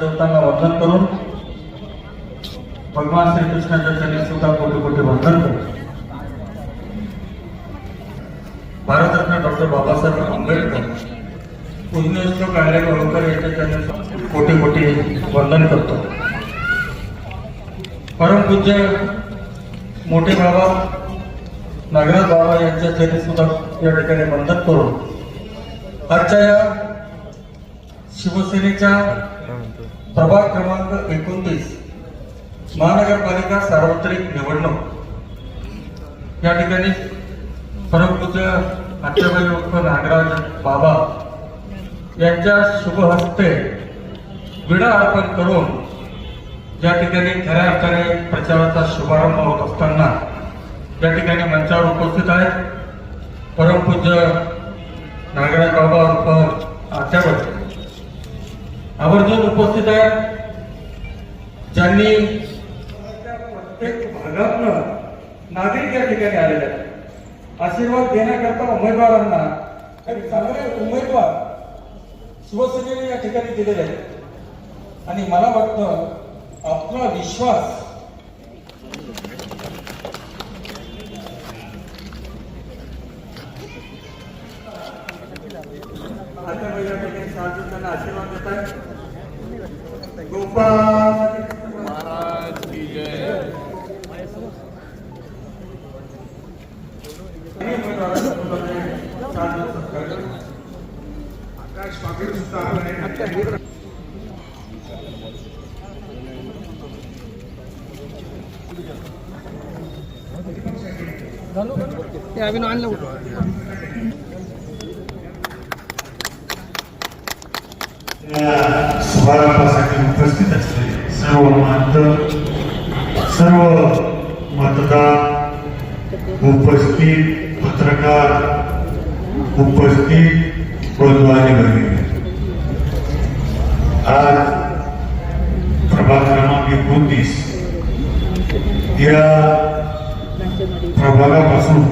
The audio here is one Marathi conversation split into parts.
देवतांना वंदन करून भगवान श्रीकृष्णाच्या चरणी सुद्धा कोटी कोटी वंदन करू भारतरत्न डॉक्टर बाबासाहेब आंबेडकर पुण्यश्लोक आले होळकर यांच्या चरणी कोटी कोटी वंदन करतो. परमपूज्य मोठे बाबा नागराज बाबा यांच्या चरणी सुद्धा या ठिकाणी वंदन करून आजच्या या शिवसेनेच्या प्रभाग क्रमांक एकोणतीस महानगरपालिका सार्वत्रिक निवडणूक. या ठिकाणी परमपूज्य आचार्य उर्फ नागराज बाबा यांच्या शुभ हस्ते विडा अर्पण करून या ठिकाणी खऱ्या अर्थाने प्रचाराचा शुभारंभ होत असताना या ठिकाणी मंचावर उपस्थित आहेत परमपूज्य नागराज बाबा उर्फ आचार्य आवर्जून उपस्थित आहेत. ज्यांनी प्रत्येक भागातनं नागरिक या ठिकाणी आलेले आहेत. आशीर्वाद घेण्याकरता उमेदवारांना एक चांगले उमेदवार शिवसेनेने या ठिकाणी दिलेले आहेत. आणि मला वाटतं आपला विश्वास अभिनव आणलं होतं या समारंभासाठी उपस्थित असलेले सर्व मात सर्व मतदार उपस्थित पत्रकार उपस्थित बंधू आणि भगिनी आज प्रभाग क्रमांक एकोणतीस. या प्रभागापासून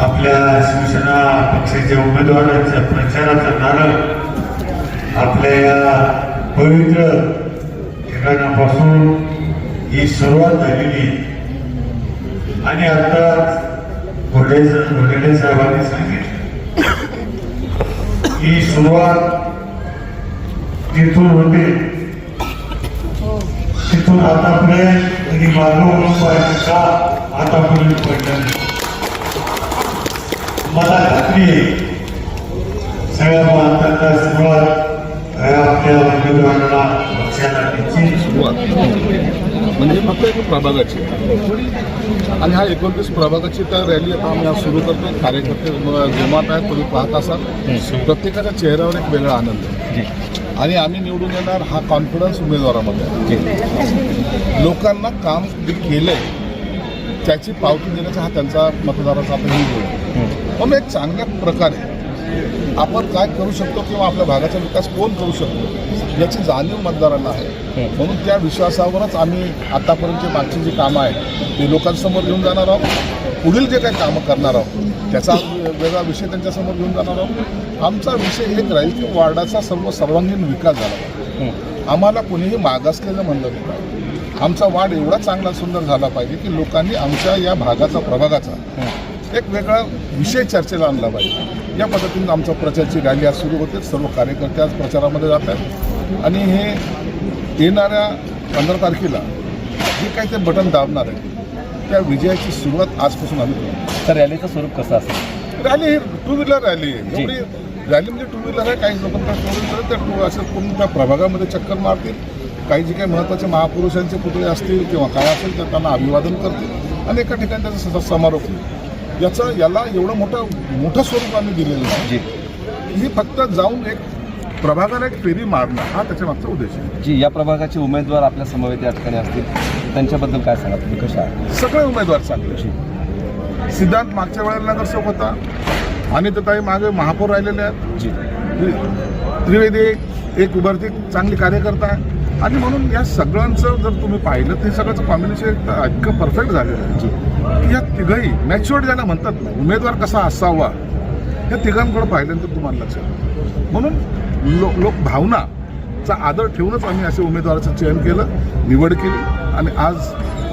आपल्या शिवसेना पक्षाच्या उमेदवारांच्या प्रचाराचा नारळ आपल्या या पवित्र ठिकाणापासून ही सुरुवात झालेली आणि आता घोडे घोडेले साहेबांनी सांगितलं. ही सुरुवात तिथून होते. तिथून आतापर्यंत कधी मागं पाहिजे आतापर्यंत पडलं. मला खात्री सगळ्या भारताचा सुरुवात आपल्या पक्षाला म्हणजे फक्त एक प्रभागाची. आणि हा एकोणतीस प्रभागाची तर रॅली आता आम्ही आज सुरू करतो कार्यकर्ते जोमात आहेत तुम्ही पाहत असाल प्रत्येकाच्या चेहऱ्यावर एक वेगळा आनंद आहे. आणि आम्ही निवडून येणार हा कॉन्फिडन्स उमेदवारामध्ये. लोकांना काम जे केलंय त्याची पावती देण्याचा हा त्यांचा मतदाराचा आता ही. म्हणून एक चांगल्या प्रकारे आपण काय करू शकतो किंवा आपल्या भागाचा विकास कोण करू शकतो याची जाणीव मतदारांना आहे. म्हणून त्या विश्वासावरच आम्ही आतापर्यंतची मागची जी कामं आहेत ते लोकांसमोर घेऊन जाणार आहोत. पुढील जे काही कामं करणार आहोत त्याचा वेगळा विषय त्यांच्यासमोर घेऊन जाणार आहोत. आमचा विषय एक राहील की वार्डाचा सर्व सर्वांगीण विकास झाला आम्हाला कुणीही मागासलेलं म्हणलं नाही आमचा वाढ एवढा चांगला सुंदर झाला पाहिजे की लोकांनी आमच्या या भागाचा प्रभागाचा एक वेगळा विषय चर्चेला आणला पाहिजे. या पद्धतीनं आमचा प्रचारची रॅली आज सुरू होते. सर्व कार्यकर्ते आज प्रचारामध्ये जात आहेत. आणि हे येणाऱ्या पंधरा तारखेला जे काही ते बटन दाबणार आहे त्या विजयाची सुरुवात आजपासून आम्ही करू तर रॅलीचं स्वरूप कसं असेल? रॅली ही टू व्हीलर रॅली आहे. एवढी रॅली म्हणजे टू व्हीलर आहे काही लोकांना फोर व्हीलर त्या टू असं पूर्ण त्या प्रभागामध्ये चक्कर मारतील काही जे काही महत्त्वाचे महापुरुषांचे पुतळे असतील किंवा काय असेल तर त्यांना अभिवादन करतील आणि एका ठिकाणी त्याचा समारोप होईल. याचा याला एवढं मोठं मोठं स्वरूप आम्ही दिलेलं आहे. ही फक्त जाऊन एक प्रभागाला एक फेरी मारणं हा त्याच्या मागचा उद्देश आहे. जी या प्रभागाचे उमेदवार आपल्या समवेत या ठिकाणी असतील त्यांच्याबद्दल काय सांगा तुम्ही कशा आहात? सगळे उमेदवार चांगले सिद्धांत मागच्या वेळेला नगरसेवक होता. आणि तर काही मागे महापौर राहिलेले आहेत. जी. त्रि- त्रिवेदी एक उभारती चांगली कार्यकर्ता आहे. आणि म्हणून या सगळ्यांचं जर तुम्ही पाहिलं तर हे सगळ्याचं कॉम्बिनेशन इतकं परफेक्ट झालेलं आहे. की या तिघही मॅच्युअर्ड ज्याला म्हणतात ना उमेदवार कसा असावा या तिघांकडे पाहिल्यानंतर तुम्हाला लक्षात येईल. म्हणून लो लोक भावना आदर ठेवूनच आम्ही असे उमेदवाराचं चयन केलं निवड केली आणि आज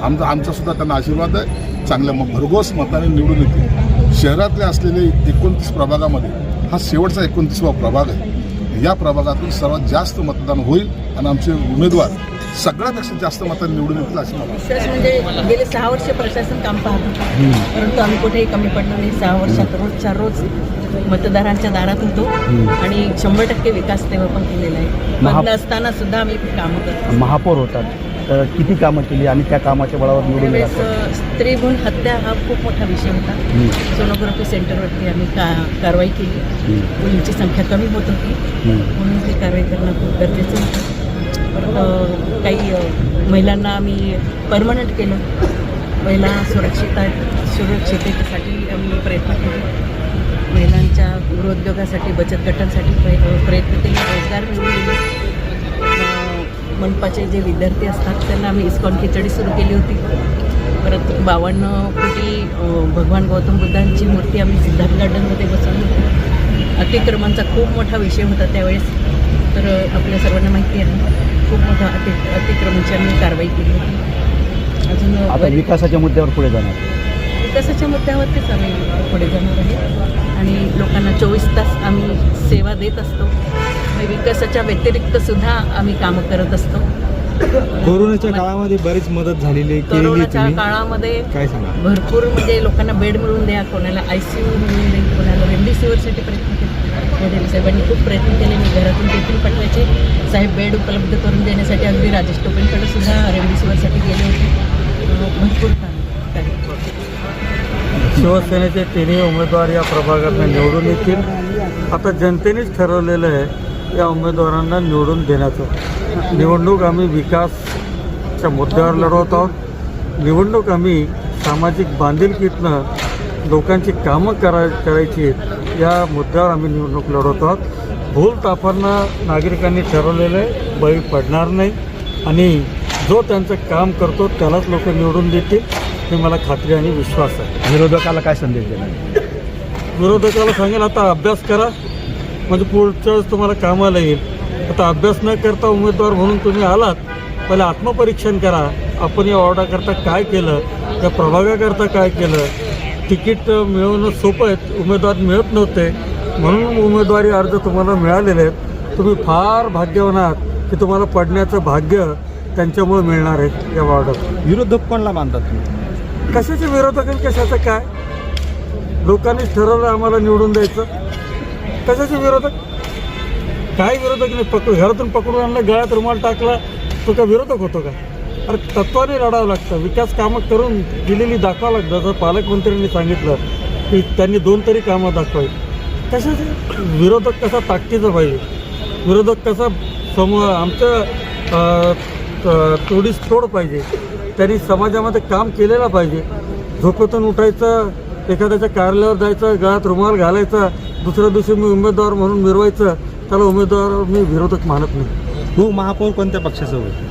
आमचा आमचासुद्धा त्यांना आशीर्वाद आहे. चांगल्या म- भरघोस मताने निवडून येते शहरातले असलेले एकोणतीस प्रभागामध्ये हा शेवटचा एकोणतीसवा प्रभाग आहे. या प्रभागातून सर्वात जास्त मतदान होईल आणि आमचे उमेदवार सगळ्यापेक्षा जास्त मतांनी निवडून येतील अशी. विशेष म्हणजे गेले सहा वर्ष प्रशासन काम पाहत. होतं परंतु आम्ही कुठेही कमी पडलो नाही. सहा वर्षात रोजच्या रोज मतदारांच्या दारात होतो. आणि शंभर टक्के विकास तेव्हा पण केलेला आहे. बंद असताना सुद्धा आम्ही कामं करतो. महापौर होतात. तर किती कामं केली आणि त्या कामाच्या बळावर निवडून त्यावेळेस स्त्री भ्रूण हत्या हा खूप मोठा विषय होता. सोनोग्राफी सेंटरवरती आम्ही का कारवाई केली. मुलींची संख्या कमी होत होती. म्हणून ती कारवाई करणं खूप गरजेचं होतं. काही महिलांना आम्ही परमनंट केलं. महिला सुरक्षिता सुरक्षिततेसाठी आम्ही प्रयत्न केले. महिलांच्या गृहोद्योगासाठी बचत गटांसाठी प्रय- प्रयत्न केले. रोजगार मिळवून दिले. मनपाचे जे विद्यार्थी असतात त्यांना आम्ही इस्कॉन खिचडी सुरू केली होती. परत बावन्न कोटी भगवान गौतम बुद्धांची मूर्ती आम्ही सिद्धार्थ गार्डनमध्ये बसवली होती. अतिक्रमणचा खूप मोठा विषय होता त्यावेळेस. तर आपल्या सर्वांना माहिती आहे. खूप मोठा अति अतिक्रमणची आम्ही कारवाई केली होती. अजून अ, आता बरेच- विकासाच्या मुद्द्यावर पुढे जाणार. विकासाच्या मुद्द्यावरतीच आम्ही पुढे जाणार आहे. आणि लोकांना चोवीस तास आम्ही सेवा देत असतो. आणि विकासाच्या व्यतिरिक्त सुद्धा आम्ही कामं करत असतो. कोरोनाच्या काळामध्ये बरीच मदत झालेली आहे, केलेली आहे कोरोनाच्या तुम्ही? काळामध्ये काय सांगा भरपूर म्हणजे लोकांना बेड मिळवून द्या कोणाला आय सी यू मिळवून द्या कोणाला रेमडेसिवीरसाठी प्रयत्न केले. मोदी साहेबांनी खूप प्रयत्न केले. मी घरातून देखील पाठवायचे. साहेब बेड उपलब्ध करून देण्यासाठी अगदी राजेश टोपेंकडे सुद्धा रेमडेसिवीरसाठी गेले होते. भरपूर शिवसेनेचे तिन्ही उमेदवार या प्रभागातून निवडून येतील. आता जनतेनेच ठरवलेलं आहे या उमेदवारांना निवडून देण्याचं. निवडणूक आम्ही विकासच्या मुद्द्यावर लढवत आहोत. निवडणूक आम्ही सामाजिक बांधिलकीतनं लोकांची कामं करा करायची आहेत या मुद्द्यावर आम्ही निवडणूक लढवत आहोत. भूल तापांना नागरिकांनी ठरवलेलं आहे बळी पडणार नाही. आणि जो त्यांचं काम करतो त्यालाच लोक निवडून देतील हे मला खात्री आणि विश्वास आहे. विरोधकाला काय संदेश देणार? विरोधकाला सांगेल आता अभ्यास करा. म्हणजे पुढच्या वेळेस तुम्हाला कामाला येईल. आता अभ्यास न करता उमेदवार म्हणून तुम्ही आलात पहिले आत्मपरीक्षण करा. आपण या वॉर्डाकरता काय केलं त्या प्रभागाकरता काय केलं तिकीट मिळवणं सोपं आहे. उमेदवार मिळत नव्हते. म्हणून उमेदवारी अर्ज तुम्हाला मिळालेले आहेत. तुम्ही फार भाग्यवान आहात की तुम्हाला पडण्याचं भाग्य त्यांच्यामुळे मिळणार आहे या वॉर्डात. विरोधक कोणला मानतात तुम्ही? कशाचे विरोधक आणि कशाचं काय? लोकांनीच ठरवलं आम्हाला निवडून द्यायचं. कशाचे विरोधक? काय विरोधक? नाही पकड घरातून पकडून आणलं गळ्यात रुमाल टाकला तो का विरोधक होतो का? अरे तत्वाने लढावं लागतं. विकास कामं करून दिलेली दाखवावं लागतं जसं पालकमंत्र्यांनी सांगितलं की त्यांनी दोन तरी कामं दाखवावी. तसेच विरोधक कसा ताकदीचा पाहिजे? विरोधक कसा समोर आमचं तोडीस तोड पाहिजे? त्यांनी समाजामध्ये काम केलेलं पाहिजे. झोपेतून उठायचं एखाद्याच्या कार्यालयावर जायचं गळ्यात रुमाल घालायचा दुसऱ्या दिवशी मी उमेदवार म्हणून मिरवायचं त्याला उमेदवार मी विरोधक मानत नाही. हो महापौर कोणत्या पक्षाचा होईल